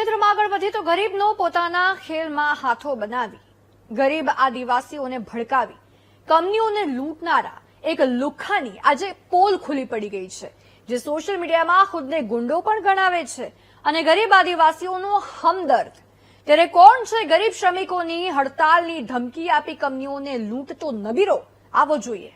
અભિનેત્રીમાં આગળ વધી તો ગરીબનો પોતાના ખેલમાં હાથો બનાવી. ગરીબ આદિવાસીઓને ભડકાવી. કંપનીઓને લૂંટનારા. એક લુખાની આજે પોલ ખુલી પડી ગઈ છે, જે સોશિયલ મીડિયામાં ખુદને ગુંડો પણ ગણાવે છે અને ગરીબ આદિવાસીઓનો હમદર્દ. ત્યારે કોણ છે ગરીબ શ્રમિકોની હડતાલની ધમકી આપી કંપનીઓને લૂંટતો નબીરો? આવો જોઈએ.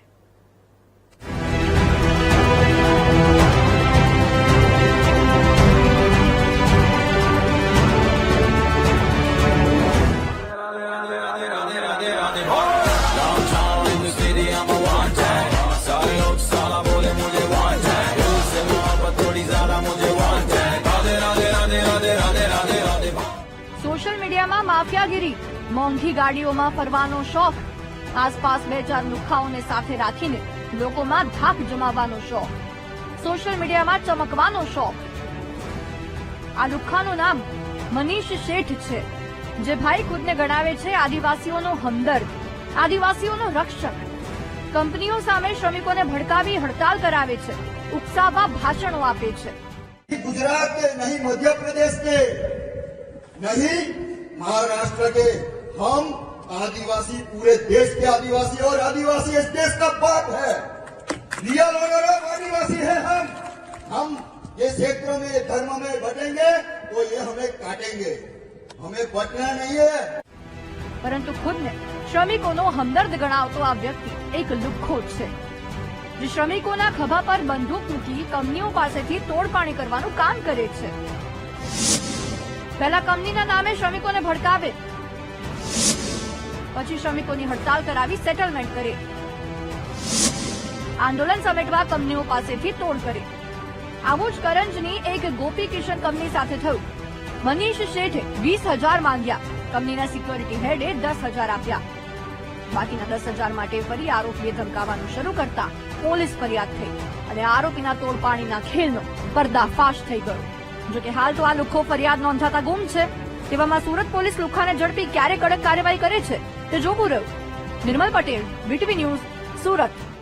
સોશિયલ મીડિયામાં માફિયાગીરી, મોંઘી ગાડીઓમાં ફરવાનો શોખ, આસપાસ બે ચાર લુખાઓને સાથે રાખીને લોકોમાં ધાક જમાવવાનો શોખ, સોશિયલ મીડિયામાં ચમકવાનો શોખ. આ લુખાનું નામ મનીષ શેઠ છે, જે ભાઈ ખુદને ગણાવે છે આદિવાસીઓનો હમદર્દ, આદિવાસીઓનો રક્ષક. કંપનીઓ સામે શ્રમિકોને ભડકાવી હડતાલ કરાવે છે, ઉકસાવવા ભાષણો આપે છે. गुजरात के नहीं मध्य प्रदेश के नहीं महाराष्ट्र के हम आदिवासी पूरे देश के आदिवासी और आदिवासी इस देश का बाप है रियल ओनर ऑफ आदिवासी है हम हम ये क्षेत्र में धर्म में बटेंगे तो ये हमें काटेंगे हमें बटना नहीं है પરંતુ ખુદને શ્રમિકોનો હમદર્દ ગણાવતો આ વ્યક્તિ એક લુખ્ખો છે જે શ્રમિકોના ખભા પર બંદૂક મૂકી કંપનીઓ પાસેથી તોડપાણી કરવાનું કામ કરે છે. પહેલા કંપનીના નામે શ્રમિકોને ભડકાવે. પછી શ્રમિકોની હડતાલ કરાવી સેટલમેન્ટ કરે. આંદોલન સમેટવા કંપનીઓ પાસેથી તોડ કરે. આવું જ કરંજની એક ગોપી કિશન કંપની સાથે થયું. મનીષ શેઠે વીસ હજાર માંગ્યા. કંપનીના સિક્યોરિટી હેડે દસ હજાર આપ્યા. બાકીના દસ હજાર માટે ફરી આરોપીએ ધમકાવવાનું શરૂ કરતા પોલીસ ફરિયાદ થઈ અને આરોપીના તોડપાણીના ખેલનો પર્દાફાશ થઈ ગયો. જોકે હાલ તો આ લુખ્ખો ફરિયાદ નોંધાતા ગુમ છે, તેવામાં સુરત પોલીસ લુખ્ખાને ઝડપી ક્યારે કડક કાર્યવાહી કરે છે તે જોવું રહ્યું. Nirmal Patel VTV news Surat.